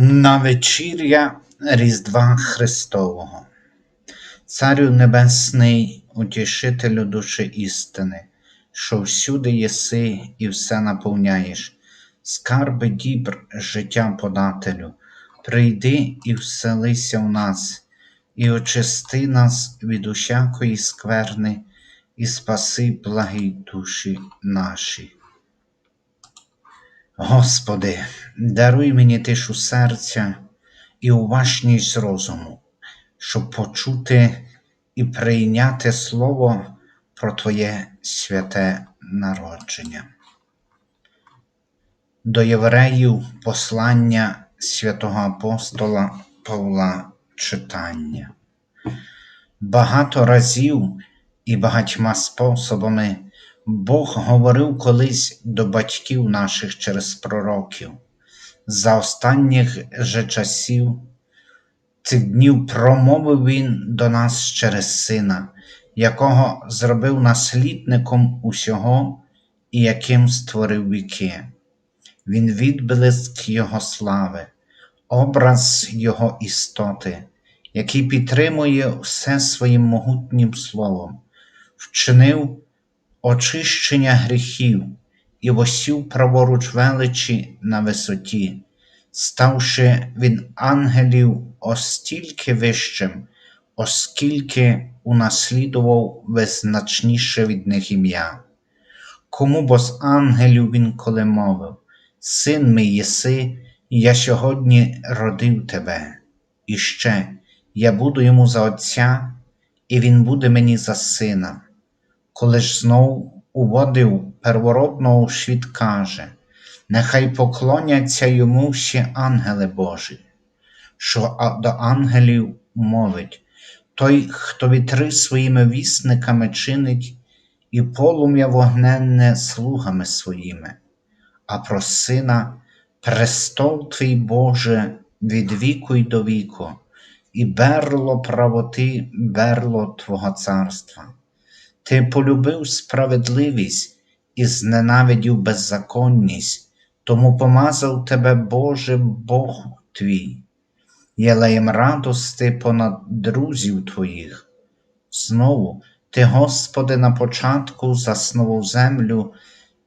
На вечір'я Різдва Христового, Царю Небесний, утішителю душі істини, що всюди єси і все наповняєш, скарби дібр життя подателю, прийди і вселися в нас, і очисти нас від усякої скверни, і спаси благі душі наші. Господи, даруй мені тишу серця і уважність розуму, щоб почути і прийняти Слово про Твоє святе народження. До євреїв послання святого апостола Павла читання. Багато разів і багатьма способами Бог говорив колись до батьків наших через пророків. За останніх же часів цих днів промовив Він до нас через Сина, якого зробив наслідником усього і яким створив віки. Він відблиск Його слави, образ Його істоти, який підтримує все своїм могутнім словом, вчинив очищення гріхів і восів праворуч величі на висоті, ставши він ангелів остільки вищим, оскільки унаслідував визначніше від них ім'я. Кому бо з ангелів він коли мовив, Син мій єси, я сьогодні родив тебе, і ще я буду йому за Отця, і він буде мені за сина. Коли ж знов уводив первородного світ каже, нехай поклоняться йому всі ангели Божі, що до ангелів мовить, той, хто вітри своїми вісниками чинить, і полум'я вогненне слугами своїми, а про сина престол твій Боже від віку й до віку, і берло правоти, берло Твого царства. Ти полюбив справедливість і зненавидів беззаконність, тому помазав тебе, Боже Бог твій, єлеєм радости понад друзів твоїх. Знову ти, Господи, на початку заснував землю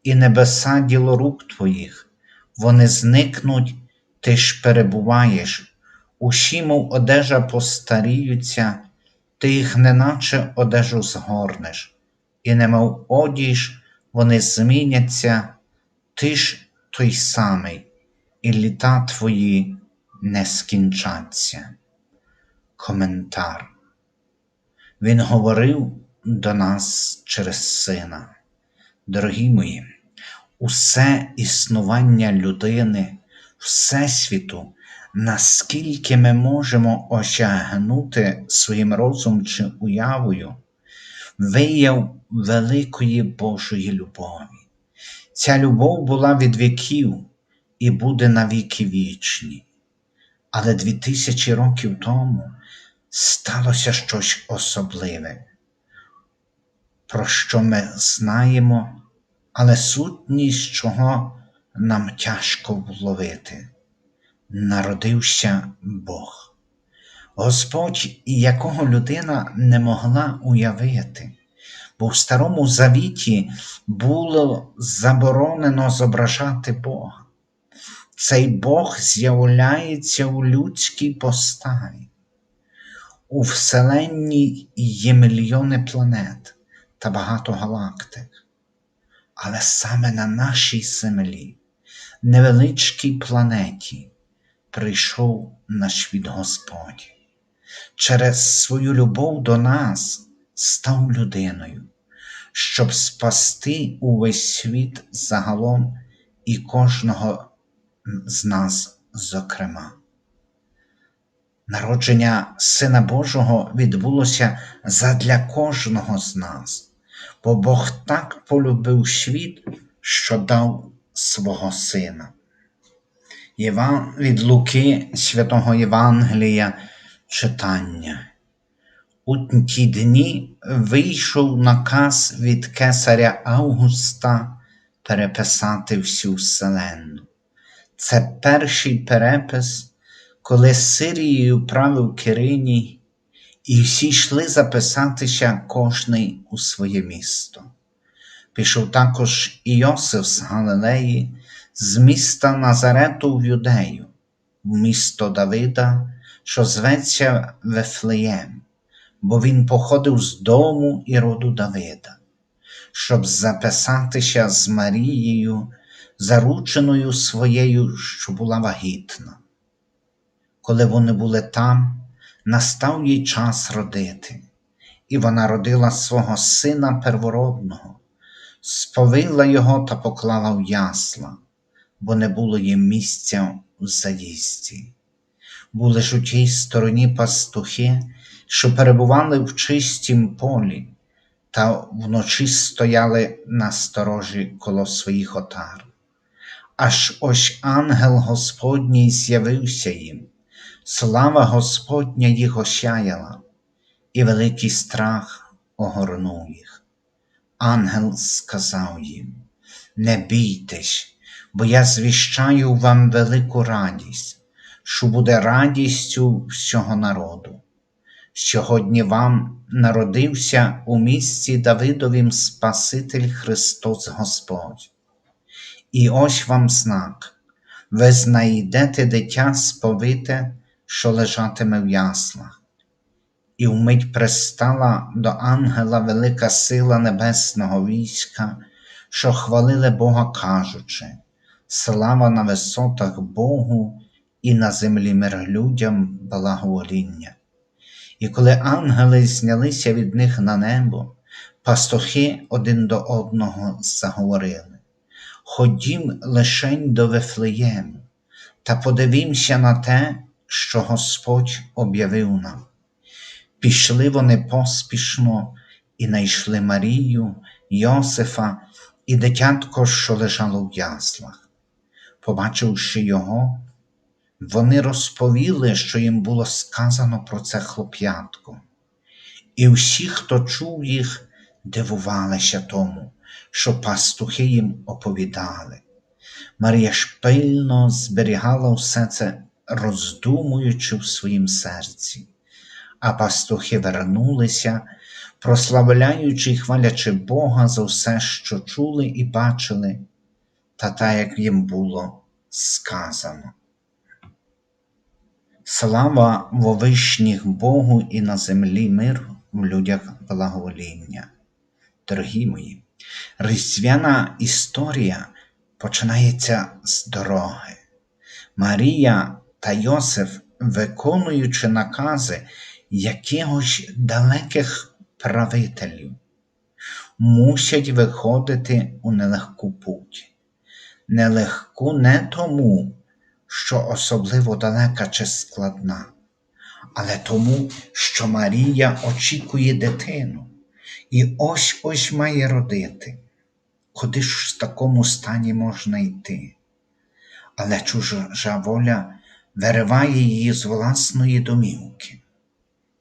і небеса діло рук твоїх, вони зникнуть, ти ж перебуваєш, усі, мов одежа постаріються ти їх неначе одежу згорнеш, і немов одіж, вони зміняться, ти ж той самий, і літа твої не скінчаться. Коментар. Він говорив до нас через сина. Дорогі мої, усе існування людини, Всесвіту наскільки ми можемо осягнути своїм розумом чи уявою, вияв великої Божої любові. Ця любов була від віків і буде навіки вічні. Але дві тисячі років тому сталося щось особливе, про що ми знаємо, але сутність чого нам тяжко вловити народився Бог. Господь, якого людина не могла уявити, бо в Старому Завіті було заборонено зображати Бога. Цей Бог з'являється у людській поставі. У Вселенні є мільйони планет та багато галактик, але саме на нашій землі, невеличкій планеті, прийшов наш від Господь. Через свою любов до нас став людиною, щоб спасти увесь світ загалом і кожного з нас, зокрема. Народження Сина Божого відбулося задля кожного з нас, бо Бог так полюбив світ, що дав свого Сина. Від Луки Святого Євангелія читання. У ті дні вийшов наказ від кесаря Августа переписати всю вселенну. Це перший перепис коли Сирією правив Кириній, і всі йшли записатися кожний у своє місто. Пішов також і Йосиф з Галилеї, з міста Назарету в Юдею, в місто Давида, що зветься Вефлеєм, бо він походив з дому і роду Давида, щоб записатися з Марією, зарученою своєю, що була вагітна. Коли вони були там, настав їй час родити, і вона родила свого сина первородного, сповила його та поклала в ясла, бо не було їм місця в заїзді. Були ж у тій стороні пастухи, що перебували в чистім полі, та вночі стояли на сторожі коло своїх отар. Аж ось ангел Господній з'явився їм, слава Господня їх осяяла, і великий страх огорнув їх. Ангел сказав їм: Не бійтесь, бо я звіщаю вам велику радість, що буде радістю всього народу. Сьогодні вам народився у місті Давидовім Спаситель Христос Господь. І ось вам знак, ви знайдете дитя сповите, що лежатиме в яслах. І вмить пристала до ангела велика сила небесного війська, що хвалили Бога, кажучи: Слава на висотах Богу і на землі мир людям благовоління. І коли ангели знялися від них на небо, пастухи один до одного заговорили. Ходім лишень до Вифлеєму, та подивімося на те, що Господь об'явив нам. Пішли вони поспішно і знайшли Марію, Йосифа і дитятко, що лежало в яслах. Побачивши його, вони розповіли, що їм було сказано про це хлоп'ятко. І всі, хто чув їх, дивувалися тому, що пастухи їм оповідали. Марія ж пильно зберігала все це, роздумуючи в своїм серці, а пастухи вернулися, прославляючи й хвалячи Бога за все, що чули і бачили, та так, як їм було сказано. Слава вовишніх Богу і на землі мир в людях благовоління. Дорогі мої, різдвяна історія починається з дороги. Марія та Йосиф, виконуючи накази якихось далеких правителів, мусять виходити у нелегку путь. Нелегку не тому, що особливо далека чи складна, але тому, що Марія очікує дитину і ось ось має родити. Куди ж в такому стані можна йти? Але чужа воля вириває її з власної домівки,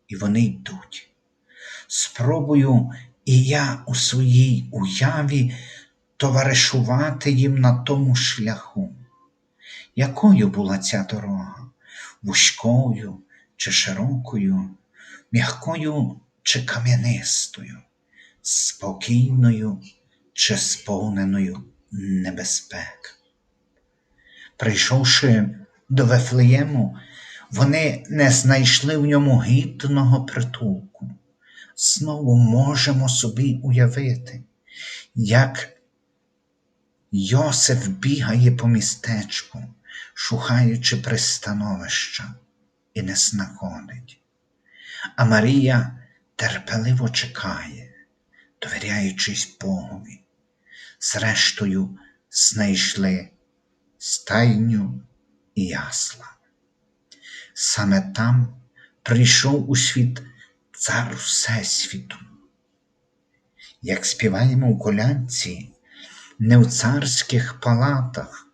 і вони йдуть. Спробую і я у своїй уяві товаришувати їм на тому шляху. Якою була ця дорога? Вузькою чи широкою, м'якою чи кам'янистою, спокійною чи сповненою небезпек. Прийшовши до Вефлеєму, вони не знайшли в ньому гідного притулку. Знову можемо собі уявити, як Йосиф бігає по містечку, шукаючи пристановища, і не знаходить. А Марія терпеливо чекає, довіряючись Богові. Зрештою, знайшли стайню і ясла. Саме там прийшов у світ цар Всесвіту. Як співаємо у колянці, не в царських палатах,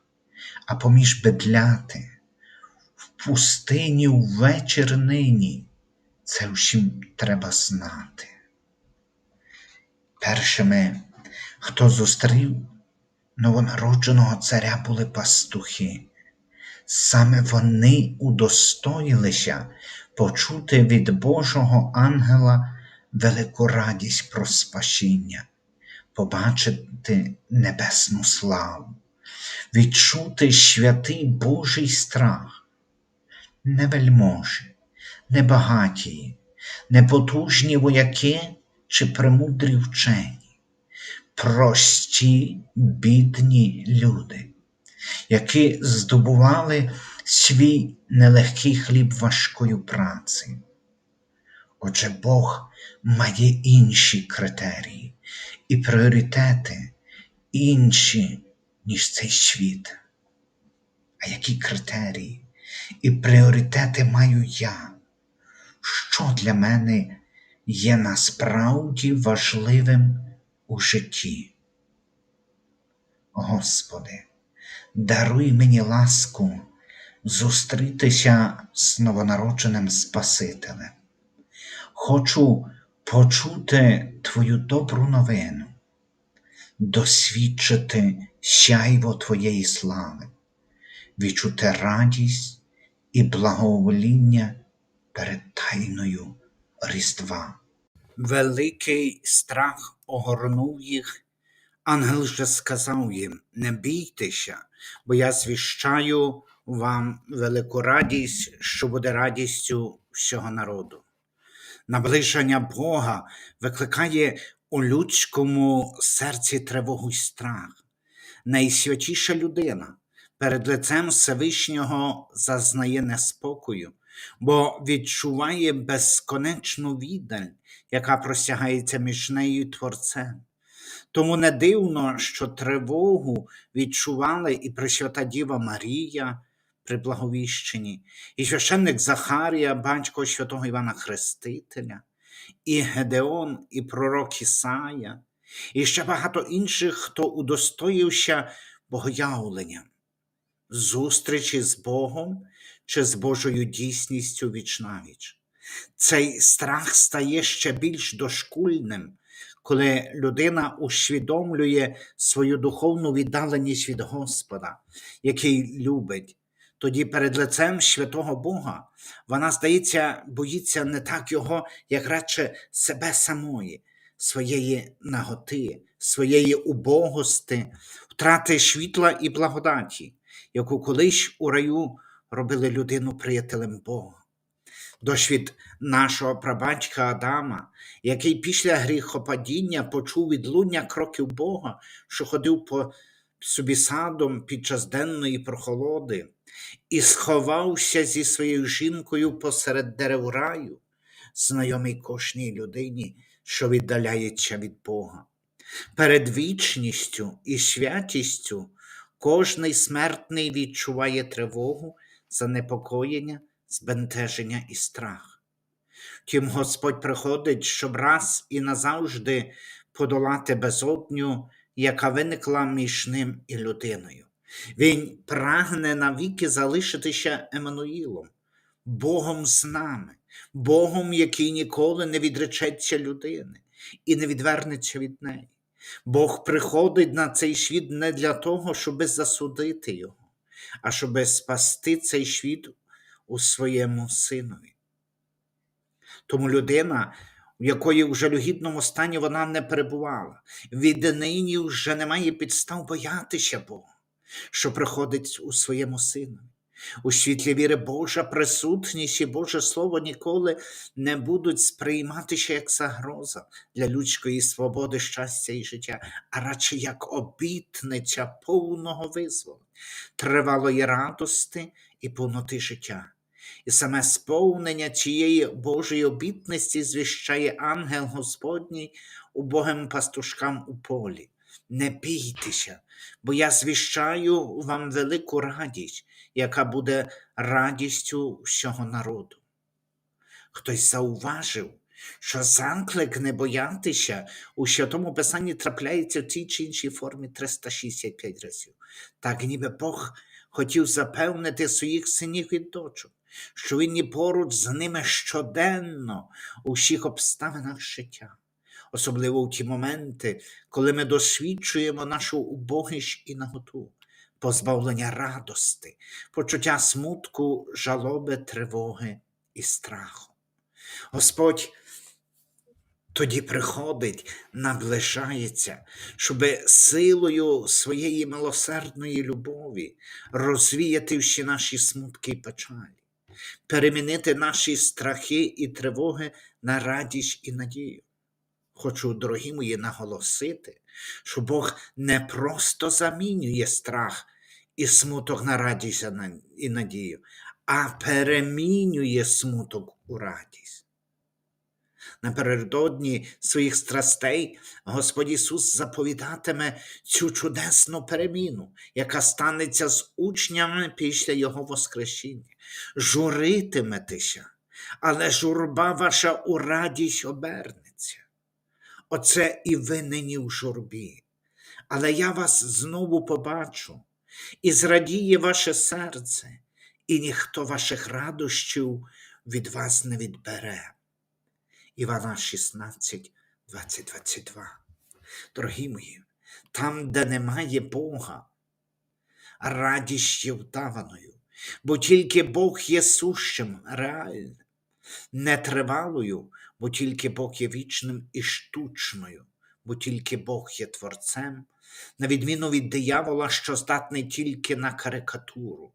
а поміж бедляти, в пустині ввечір нині, це всім треба знати. Першими, хто зустрів новонародженого царя, були пастухи. Саме вони удостоїлися почути від Божого ангела велику радість про спасіння, побачити небесну славу, відчути святий Божий страх, не вельможі, не багатії, не потужні вояки чи премудрі вчені, прості бідні люди, які здобували свій нелегкий хліб важкою працею. Отже, Бог має інші критерії і пріоритети інші, ніж цей світ. А які критерії і пріоритети маю я? Що для мене є насправді важливим у житті? Господи, даруй мені ласку зустрітися з новонародженим Спасителем. Хочу почути Твою добру новину, досвідчити сяйво Твоєї слави, відчути радість і благовоління перед тайною Різдва. Великий страх огорнув їх. Ангел же сказав їм: Не бійтеся, бо я звіщаю вам велику радість, що буде радістю всього народу. Наближення Бога викликає у людському серці тривогу й страх. Найсвятіша людина перед лицем Всевишнього зазнає неспокою, бо відчуває безконечну віддаль, яка простягається між нею і Творцем. Тому не дивно, що тривогу відчували і Пресвята Діва Марія при Благовіщенні, і священник Захарія, батько святого Івана Хрестителя, і Гедеон, і пророк Ісая, і ще багато інших, хто удостоївся богоявлення, зустрічі з Богом чи з Божою дійсністю вічнавіч. Цей страх стає ще більш дошкульним, коли людина усвідомлює свою духовну віддаленість від Господа, який любить. Тоді перед лицем святого Бога вона, здається, боїться не так його, як радше себе самої, своєї наготи, своєї убогости, втрати світла і благодаті, яку колись у раю робили людину приятелем Бога. Досвід нашого прабатька Адама, який після гріхопадіння почув відлуння кроків Бога, що ходив по собі садом під час денної прохолоди, і сховався зі своєю жінкою посеред дерев раю, знайомий кожній людині, що віддаляється від Бога. Перед вічністю і святістю кожний смертний відчуває тривогу, занепокоєння, збентеження і страх. Втім, Господь приходить, щоб раз і назавжди подолати безодню, яка виникла між ним і людиною. Він прагне навіки залишитися Еммануїлом, Богом з нами, Богом, який ніколи не відречеться людини і не відвернеться від неї. Бог приходить на цей світ не для того, щоби засудити його, а щоби спасти цей світ у своєму синові. Тому людина, в якої в жалюгідному стані вона не перебувала, віднині вже немає підстав боятися Бога, що приходить у своєму синові. У світлі віри Божа присутність і Боже Слово ніколи не будуть сприйматися як загроза для людської свободи, щастя і життя, а радше як обітниця повного визволення, тривалої радости і повноти життя. І саме сповнення цієї Божої обітності звіщає ангел Господній убогим пастушкам у полі. Не бійтеся, бо я звіщаю вам велику радість, яка буде радістю всього народу. Хтось зауважив, що заклик не боятися у святому Писанні трапляється в тій чи іншій формі 365 разів. Так ніби Бог хотів запевнити своїх синів і дочок, що він є поруч з ними щоденно у всіх обставинах життя. Особливо в ті моменти, коли ми досвідчуємо нашу убогість і наготу. позбавлення радости, почуття смутку, жалоби, тривоги і страху. Господь тоді приходить, наближається, щоб силою своєї милосердної любові розвіяти всі наші смутки і печалі, перемінити наші страхи і тривоги на радість і надію. Хочу, дорогі мої, наголосити, що Бог не просто замінює страх і смуток на радість і надію, а перемінює смуток у радість. Напередодні своїх страстей Господь Ісус заповідатиме цю чудесну переміну, яка станеться з учнями після Його Воскресіння. Журитиметеся, але журба ваша у радість обернеться. Оце і ви нині в журбі. Але я вас знову побачу, і зрадіє ваше серце, і ніхто ваших радощів від вас не відбере. Івана 16, 20, 22. Дорогі мої, там, де немає Бога, радість є вдаваною, бо тільки Бог є сущим, реальним, нетривалою, бо тільки Бог є вічним і штучною, бо тільки Бог є творцем, на відміну від диявола, що здатний тільки на карикатуру,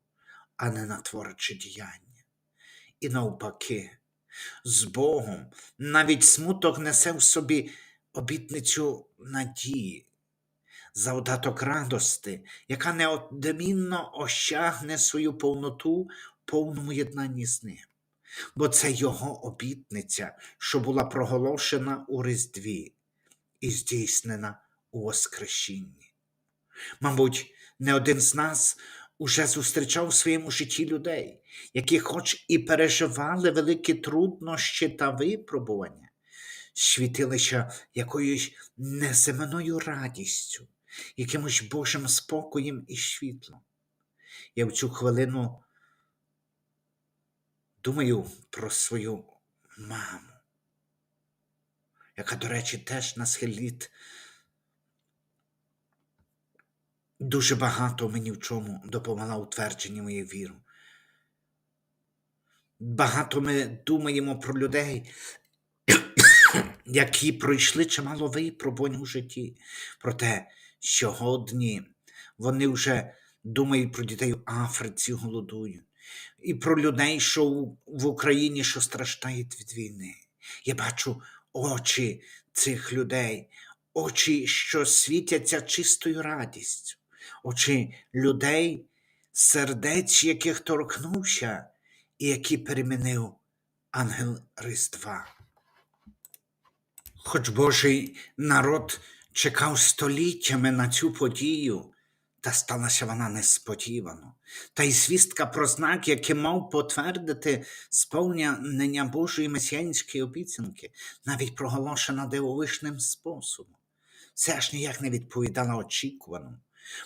а не на творче діяння. І навпаки, з Богом навіть смуток несе в собі обітницю надії, завдаток радости, яка неодмінно осягне свою повноту в повному єднанні з ним. Бо це його обітниця, що була проголошена у Різдві і здійснена у Воскресінні. Мабуть, не один з нас уже зустрічав у своєму житті людей, які, хоч і переживали великі труднощі та випробування, світилися якоюсь неземною радістю, якимось Божим спокоєм і світлом. Я в цю хвилину думаю про свою маму, яка, до речі, теж на схил літ дуже багато мені в чому допомогла утвердженні моєї віри. Багато ми думаємо про людей, які пройшли чимало випробувань у житті. Проте сьогодні вони вже думають про дітей в Африці голодують, і про людей, що в- Україні, що страждають від війни. Я бачу очі цих людей, очі, що світяться чистою радістю, очі людей, сердець, яких торкнувся, і які перемінив ангел Різдва. Хоч Божий народ чекав століттями на цю подію, та сталася вона несподівано. Та й звістка про знак, який мав потвердити сповнення Божої месіянської обіцянки, навіть проголошена дивовижним способом. Це ж ніяк не відповідала очікуваному.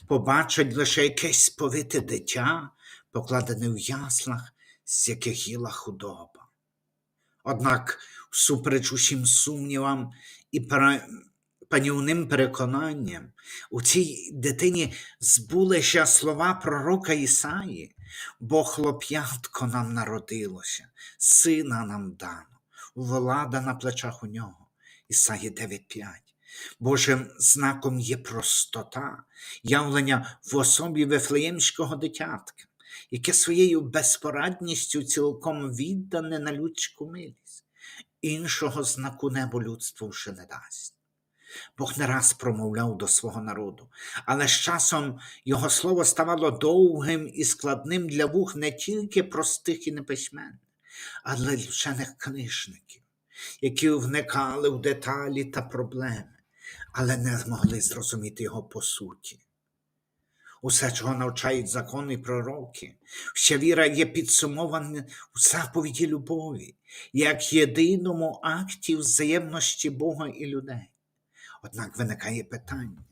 Побачить лише якесь сповите дитя, покладене в яслах, з яких їла худоба. Однак, всупереч усім сумнівам і пера- панівним переконанням, у цій дитині збулися слова пророка Ісаї, бо хлоп'ятко нам народилося, сина нам дано, влада на плечах у нього. Ісаї 9.5. Божим знаком є простота, явлення в особі Вифлеємського дитятка, яке своєю безпорадністю цілком віддане на людську милість. Іншого знаку небо людству вже не дасть. Бог не раз промовляв до свого народу, але з часом його слово ставало довгим і складним для вух не тільки простих і неписьменних, але й вчених книжників, які вникали в деталі та проблеми, але не змогли зрозуміти його по суті. Усе, чого навчають закони і пророки, вся віра є підсумована у заповіді любові, як єдиному акті взаємності Бога і людей. Однак виникає питання,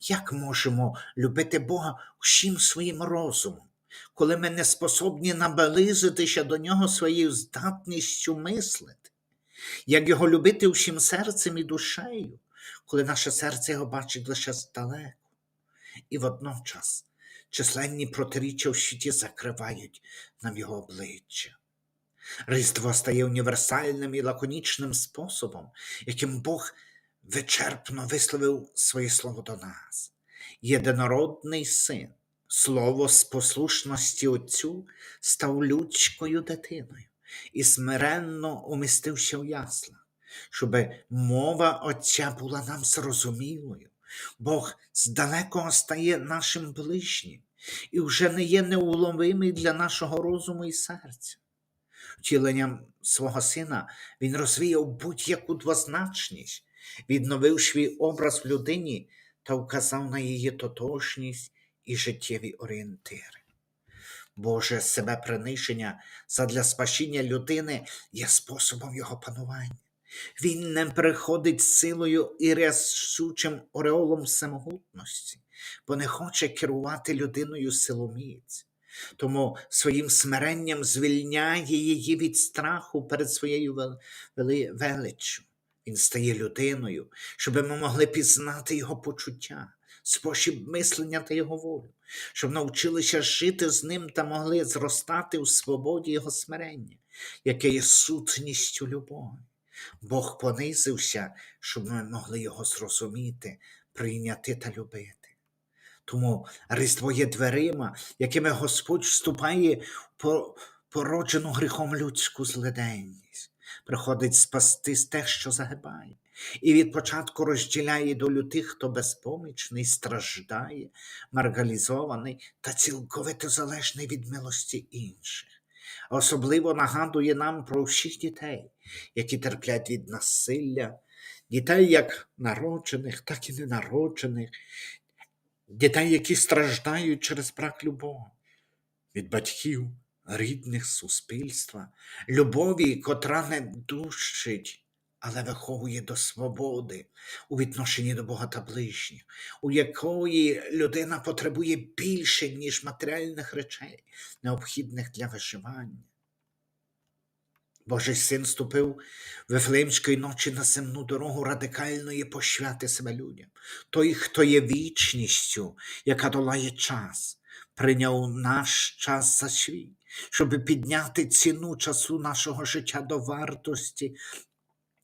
як можемо любити Бога всім своїм розумом, коли ми не способні наблизитися до Нього своєю здатністю мислити? Як його любити всім серцем і душею, коли наше серце його бачить лише здалеку? І водночас, численні протиріччя в світі закривають нам його обличчя. Різдво стає універсальним і лаконічним способом, яким Бог вичерпно висловив своє слово до нас. Єдинородний син, слово з послушності Отцю став людською дитиною і смиренно умістився в яслах, щоб мова Отця була нам зрозумілою. Бог здалекого стає нашим ближнім і вже не є неуловимий для нашого розуму і серця. Втіленням свого сина він розвіяв будь-яку двозначність, відновив свій образ в людині та вказав на її тотожність і життєві орієнтири. Боже себе приниження задля спасіння людини є способом його панування. Він не приходить силою і рясучим ореолом самогутності, бо не хоче керувати людиною силоміць. Тому своїм смиренням звільняє її від страху перед своєю величчю. Він стає людиною, щоб ми могли пізнати його почуття, спосіб мислення та його волю, щоб навчилися жити з ним та могли зростати у свободі його смирення, яке є сутністю любові. Бог понизився, щоб ми могли його зрозуміти, прийняти та любити. Тому Різдво є дверима, якими Господь вступає в породжену гріхом людську злиденність, приходить спасти з те, що загибає, і від початку розділяє долю тих, хто безпомічний, страждає, маргалізований та цілковито залежний від милості інших. Особливо нагадує нам про всіх дітей, які терплять від насилля, дітей як народжених, так і ненароджених, дітей, які страждають через брак любові, від батьків, рідних, суспільства, любові, котра не душить, але виховує до свободи у відношенні до Бога та ближніх, у якої людина потребує більше, ніж матеріальних речей, необхідних для виживання. Божий син ступив Вифлеємської ночі на земну дорогу радикальної пошвяти себе людям. Той, хто є вічністю, яка долає час, прийняв наш час за свій, щоб підняти ціну часу нашого життя до вартості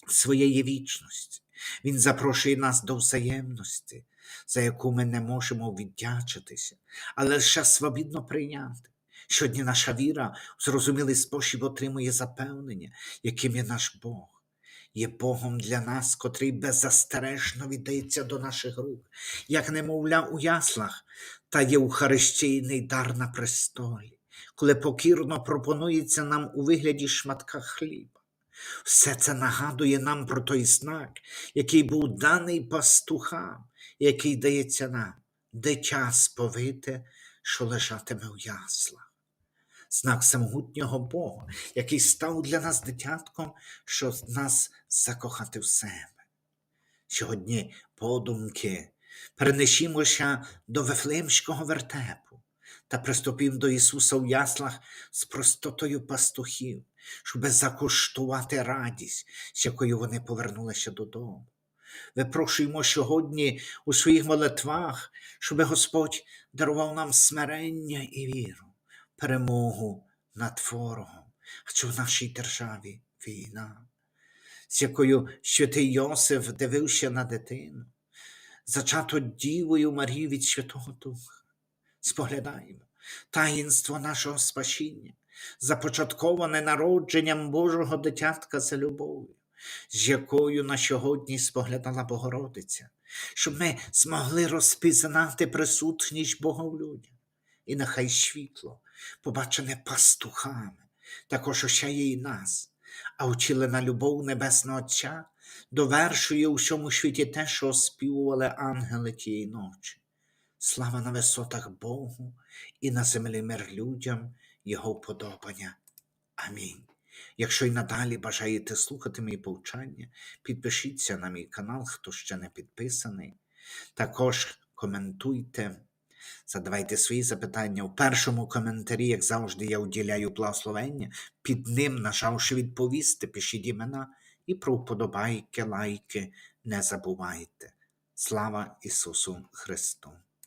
своєї вічності. Він запрошує нас до взаємності, за яку ми не можемо віддячитися, але лише свобідно прийняти. Щодня наша віра в зрозумілий спосіб отримує запевнення, яким є наш Бог. Є Богом для нас, котрий беззастережно віддається до наших рук, як немовля у яслах, та євхаристійний дар на престолі, коли покірно пропонується нам у вигляді шматка хліба. Все це нагадує нам про той знак, який був даний пастухам, який дається нам, дитя сповите, що лежатиме в яслах. Знак самогутнього Бога, який став для нас дитятком, щоб нас закохати в себе. Сьогодні подумки перенесімося до Вифлеємського вертепу та приступимо до Ісуса в яслах з простотою пастухів, щоб закуштувати радість, з якою вони повернулися додому. Випрошуємо сьогодні у своїх молитвах, щоб Господь дарував нам смирення і віру, перемогу над ворогом, адже в нашій державі війна, з якою святий Йосиф дивився на дитину, зачато Дівою Марію від Святого Духа. Споглядаємо таїнство нашого спасіння, започатковане народженням Божого дитятка за любов'ю, з якою на сьогодні споглядала Богородиця, щоб ми змогли розпізнати присутність людях. І нехай світло, побачене пастухами, також ощає і нас, а втілена любов Небесного Отця довершує у всьому світі те, що оспівували ангели тієї ночі. Слава на висотах Богу і на землі мир людям, Його вподобання. Амінь. Якщо й надалі бажаєте слухати мої повчання, підпишіться на мій канал, хто ще не підписаний. Також коментуйте, задавайте свої запитання. У першому коментарі, як завжди, я уділяю благословення. Під ним, нажавши відповісти, пишіть імена і про вподобайки, лайки не забувайте. Слава Ісусу Христу!